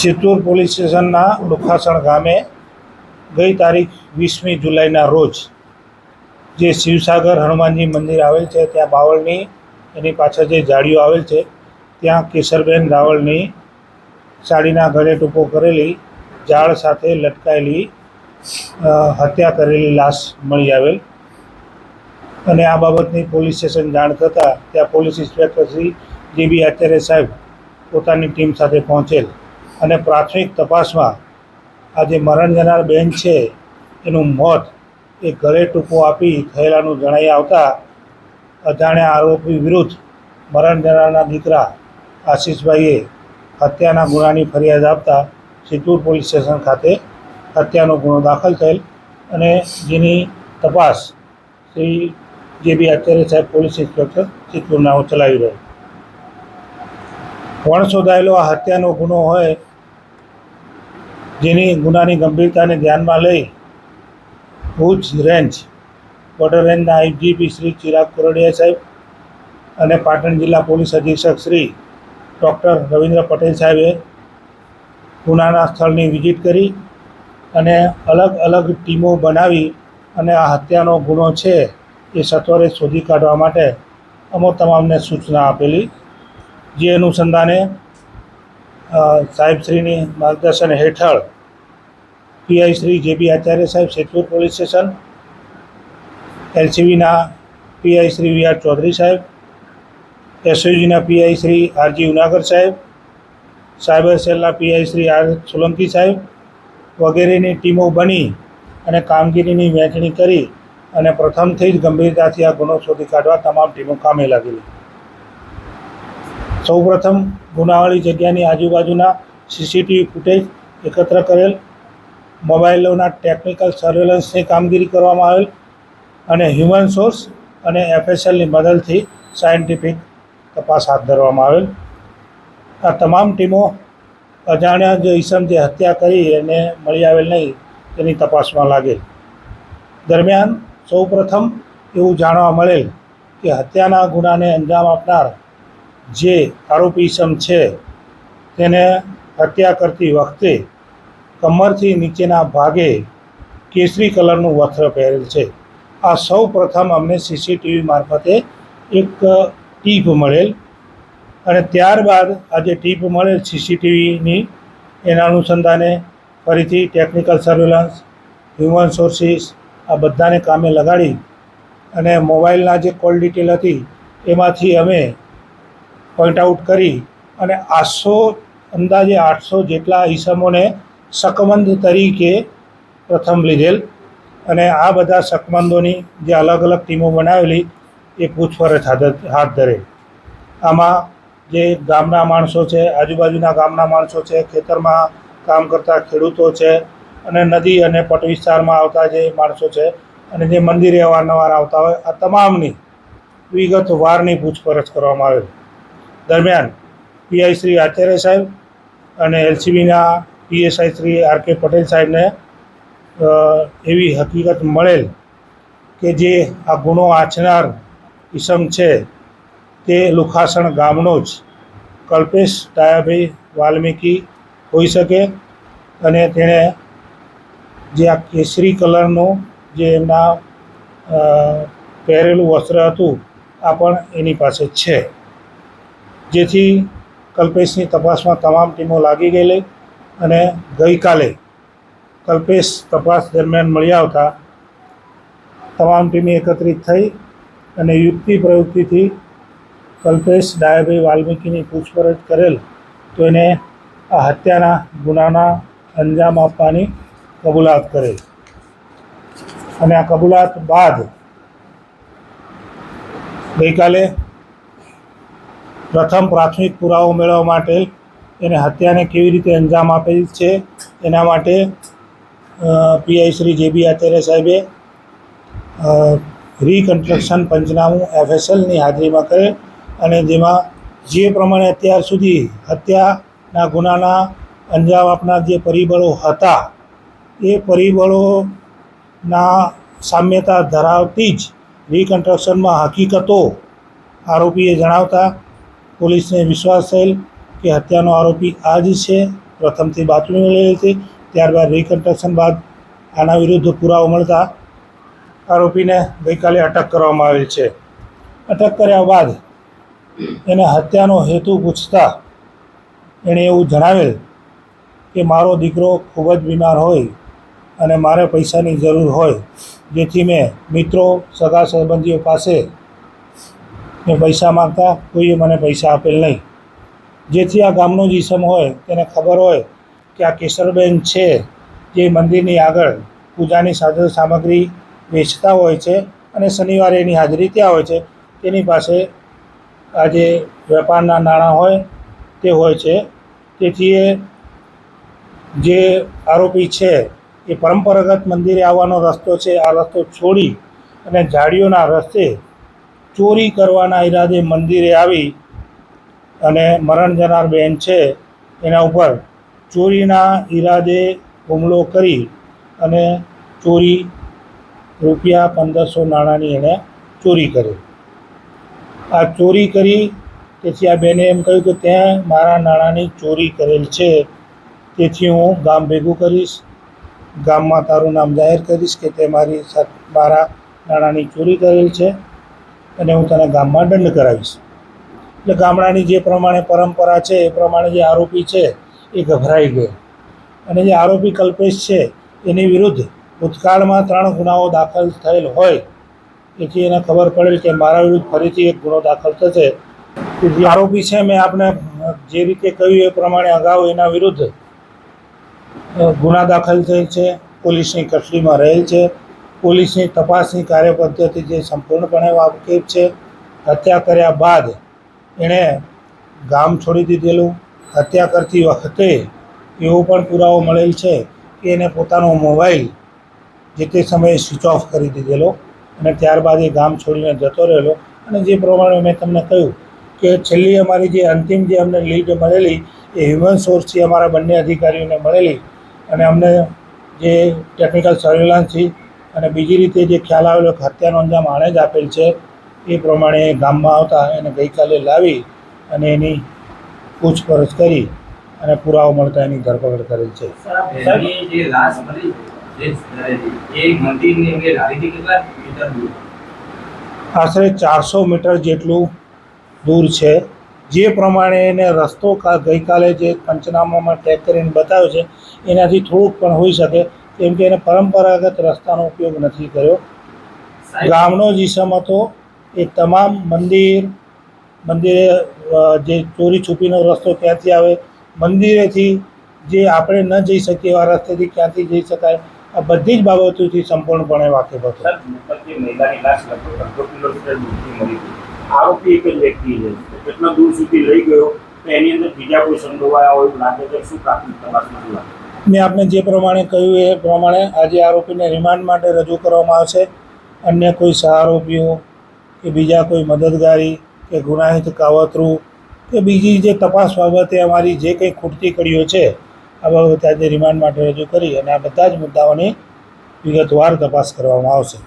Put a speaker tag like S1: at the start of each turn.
S1: Chittoor police સ્ટેશનના લુખાસણ ગામે ગઈ તારીખ વીસમી જુલાઈના રોજ જે શિવસાગર હનુમાનજી મંદિર આવેલ છે, ત્યાં બાવળની એની પાછળ જે જાળીઓ આવેલ છે, ત્યાં કેસરબેન રાવળની સાડીના ગળે ટૂંકો કરેલી જાળ સાથે લટકાયેલી હત્યા કરેલી લાશ મળી આવેલ. અને આ બાબતની પોલીસ સ્ટેશન જાણ થતાં ત્યાં પોલીસ ઇન્સ્પેક્ટર શ્રી જે બી આચાર્ય સાહેબ પોતાની ટીમ સાથે પહોંચેલ. અને પ્રાથમિક તપાસમાં આ જે મરણ જનાર બેન છે, એનું મોત એ ગળે ટૂંકો આપી થયેલાનું જણાઈ આવતા અજાણ્યા આરોપી વિરુદ્ધ મરણ જનારના દીકરા આશીષભાઈએ હત્યાના ગુનાની ફરિયાદ આપતા સિદ્ધપુર પોલીસ સ્ટેશન ખાતે હત્યાનો ગુનો દાખલ થયેલ. અને જેની તપાસ શ્રી જે બી અત્યારે સાહેબ પોલીસ ઇન્સ્પેક્ટર સિદ્ધપુરના ચલાવી રહ્યો વણ શોધાયેલો આ હત્યાનો ગુનો હોય, જેની ગુનાની ગંભીરતાને ધ્યાનમાં લઈ ભુજ રેન્જ બોર્ડર રેન્જના આઈજીપી શ્રી ચિરાગ કોરડિયા સાહેબ અને પાટણ જિલ્લા પોલીસ અધિક્ષક શ્રી ડૉક્ટર રવિન્દ્ર પટેલ સાહેબે ગુનાના સ્થળની વિઝિટ કરી અને અલગ અલગ ટીમો બનાવી અને આ હત્યાનો ગુનો છે એ સત્વરે શોધી કાઢવા માટે અમો તમામને સૂચના આપેલી. જે અનુસંધાને સાહેબશ્રીની માર્ગદર્શન હેઠળ PI Shri J B Acharya saheb, Setur police station, એલસીબીના PI Shri V R Chaudhary saheb એસઓજીના PI Shri RG Unagar saheb, cyber સેલના પીઆઈ શ્રી આર સોલંકી સાહેબ વગેરેની ટીમો બની અને કામગીરીની વહેંચણી કરી અને પ્રથમથી જ ગંભીરતાથી આ ગુનો શોધી કાઢવા તમામ ટીમો કામે લાગેલી. સૌપ્રથમ ગુનાવાળી જગ્યાની આજુબાજુના સીસીટીવી ફૂટેજ એકત્ર કરેલ મોબાઈલોના ટેકનિકલ સર્વેલન્સની કામગીરી કરવામાં આવેલ અને હ્યુમન સોર્સ અને એફએસએલની મદદથી સાયન્ટિફિક તપાસ હાથ ધરવામાં આવેલ. આ તમામ ટીમો અજાણ્યા જે ઈસમ જે હત્યા કરી એને મળી આવેલ નહીં તેની તપાસમાં લાગેલ. દરમિયાન સૌપ્રથમ એવું જાણવા મળેલ કે હત્યાના ગુનાને અંજામ આપનાર જે આરોપી સમ છે, તેને હત્યા કરતી વખતે કમરથી નીચેના ભાગે કેસરી કલરનું વસ્ત્ર પહેરેલ છે. આ સૌ પ્રથમ અમને સીસીટીવી મારફતે એક ટીપ મળેલ અને ત્યારબાદ આ જે ટીપ મળેલ સીસીટીવીની એના અનુસંધાને ફરીથી ટેકનિકલ સર્વેલન્સ હ્યુમન સોર્સિસ આ બધાને કામે લગાડી અને મોબાઈલના જે કોલ ડિટેલ હતી, એમાંથી અમે પોઈન્ટ આઉટ કરી અને આઠસો અંદાજે આઠસો જેટલા ઈસમોને શકમંદ તરીકે પ્રથમ લીધેલ. અને આ બધા શકમંદોની જે અલગ અલગ ટીમો બનાવેલી, એ પૂછપરછ હાથ ધરે. આમાં જે ગામના માણસો છે, આજુબાજુના ગામના માણસો છે, ખેતરમાં કામ કરતા ખેડૂતો છે અને નદી અને પટ વિસ્તારમાં આવતા જે માણસો છે અને જે મંદિરે અવારનવાર આવતા હોય, આ તમામની વિગતવારની પૂછપરછ કરવામાં આવેલ. દરમિયાન પીઆઈ શ્રી આચાર્ય સાહેબ અને એલસીબીના PSI Shri R K Patel સાહેબને એવી હકીકત મળેલ કે જે આ ગુનો આચનાર ઈસમ છે તે લુખાસણ ગામનો જ કલ્પેશ ડાયાભાઈ વાલ્મીકી હોઈ શકે અને તેણે જે આ કેસરી કલરનું જે એમના પહેરેલું વસ્ત્ર હતું, આ પણ એની પાસે છે. જેથી કલ્પેશની તપાસમાં તમામ ટીમો લાગી ગયેલી અને ગઈકાલે કલ્પેશ તપાસ દરમિયાન મળી આવતા તમામ ટીમે એકત્રિત થઈ અને યુક્તિ પ્રવૃત્તિથી કલ્પેશ, ડાયાભાઈ વાલ્મીકીની પૂછપરછ કરેલ તો એને આ હત્યાના ગુનાના અંજામ આપવાની કબૂલાત કરેલ અને આ કબૂલાત બાદ ગઈકાલે પ્રથમ પ્રાથમિક પુરાવો મેળવવા માટે એને હત્યાને કેવી રીતે અંજામ આપેલ છે, એના માટે પીઆઈ શ્રી જે બી આચાર્ય સાહેબે રીકન્સ્ટ્રક્શન પંચનામું એફએસએલની હાજરીમાં કરે અને જેમાં જે પ્રમાણે અત્યાર સુધી હત્યાના ગુનાના અંજામ આપનાર જે પરિબળો હતા એ પરિબળોના સામ્યતા ધરાવતી જ રિકન્સ્ટ્રક્શનમાં હકીકતો આરોપીએ જણાવતા પોલીસને વિશ્વાસ થયેલ કે હત્યાનો આરોપી આ જ છે, પ્રથમથી બાતમી મળેલી હતી, ત્યારબાદ રિકન્સ્ટ્રક્શન બાદ આના વિરુદ્ધ પુરાવો મળતા આરોપીને ગઈકાલે અટક કરવામાં આવેલ છે. અટક કર્યા બાદ એને હત્યાનો હેતુ પૂછતા એણે એવું જણાવેલ કે, મારો દીકરો ખૂબ જ બીમાર હોય અને મારે પૈસાની જરૂર હોય, જેથી મેં મિત્રો, સગા સંબંધીઓ પાસે મેં પૈસા માગતા, કોઈએ મને પૈસા આપેલ નહીં. જેથી આ ગામનો જ ઈસમ હોય, તેને ખબર હોય કે આ કેશરબેન છે, જે મંદિરની આગળ પૂજાની સાધન સામગ્રી વેચતા હોય છે અને શનિવારે એની હાજરી ત્યાં હોય છે. તેની પાસે આ જે વેપારના નાણાં હોય, તે હોય છે. તેથી એ જે આરોપી છે એ પરંપરાગત મંદિરે આવવાનો રસ્તો છે. આ રસ્તો છોડી અને ઝાડીઓના રસ્તે ચોરી કરવાના ઈરાદે મંદિરે આવી અને મરણ જનાર બેન છે એના ઉપર ચોરીના ઈરાદે હુમલો કરી અને ચોરી રૂપિયા પંદરસો નાણાંની એણે ચોરી કરી. આ ચોરી કરી તેથી આ બેને એમ કહ્યું કે ત્યાં મારા નાણાંની ચોરી કરેલ છે. તેથી હું ગામ ભેગું કરીશ ગામમાં તારું નામ જાહેર કરીશ કે તે મારી મારા નાણાંની ચોરી કરેલ છે અને હું તને ગામમાં દંડ કરાવીશ. એટલે ગામડાની જે પ્રમાણે પરંપરા છે, એ પ્રમાણે જે આરોપી છે, એ ગભરાઈ ગયો. અને જે આરોપી કલ્પેશ છે, એની વિરુદ્ધ ભૂતકાળમાં ત્રણ ગુનાઓ દાખલ થયેલ હોય, એથી એને ખબર પડેલ કે મારા વિરુદ્ધ ફરીથી એક ગુનો દાખલ થશે. જે આરોપી છે, મેં આપણે જે રીતે કહ્યું એ પ્રમાણે અગાઉ એના વિરુદ્ધ ગુના દાખલ થયેલ છે, પોલીસની કસ્ટડીમાં રહેલ છે. પોલીસની તપાસની કાર્યપદ્ધતિ જે સંપૂર્ણપણે વાકેફ છે. હત્યા કર્યા બાદ એણે ગામ છોડી દીધેલું. હત્યા કરતી વખતે એવો પણ પુરાવો મળેલ છે કે એને પોતાનો મોબાઈલ જે તે સમયે સ્વિચ ઓફ કરી દીધેલો અને ત્યારબાદ એ ગામ છોડીને જતો રહેલો. અને જે પ્રમાણે મેં તમને કહ્યું કે છેલ્લી અમારી જે અંતિમ જે અમને લીડ મળેલી એ હ્યુમન સોર્સથી અમારા બંને અધિકારીઓને મળેલી અને અમને જે ટેકનિકલ સર્વેલન્સથી અને બીજી રીતે જે ખ્યાલ આવેલો કે હત્યાનો અંજામ આણે જ આપેલ છે એ પ્રમાણે ગામમાં આવતા એને ગઈકાલે લાવી અને એની પૂછપરછ કરી અને પુરાવો મળતા એની ધરપકડ કરેલ છે? આશરે ચારસો મીટર જેટલું દૂર છે જે પ્રમાણે એને રસ્તો ગઈકાલે જે પંચનામામાં ટેગ કરીને બતાવ્યો છે એનાથી થોડુંક પણ હોઈ શકે કેમ કે એને પરંપરાગત રસ્તાનો ઉપયોગ નથી કર્યો. ગામનો જ હતો એ તમામ મંદિર મંદિરે જે ચોરી છુપીનો રસ્તો ક્યાંથી આવે મંદિરેથી જે આપણે ન જઈ શકીએ એવા રસ્તેથી ક્યાંથી જઈ શકાય આ બધી જ બાબતોથી સંપૂર્ણપણે વાકેફ હતો.
S2: આરોપી એક વ્યક્તિ છે. તો કેટલા દૂર સુધી લઈ ગયો, તો એની અંદર બીજા કોઈ સંડોવાયા હોય એવું લાગે છે? શું પ્રાથમિક તપાસમાં લાગે
S1: મેં આપને જે પ્રમાણે કહ્યું એ પ્રમાણે આજે આરોપીને રિમાન્ડ માટે રજૂ કરવામાં આવશે. અન્ય કોઈ સહારોપીઓ કે બીજા કોઈ મદદગારી કે ગુનાહિત કાવતરું કે બીજી જે તપાસ બાબતે અમારી જે કંઈ ખૂટતી કડીઓ છે, આ બાબતે આજે રિમાન્ડ માટે રજૂ કરી અને આ બધા જ મુદ્દાઓની વિગતવાર તપાસ કરવામાં આવશે.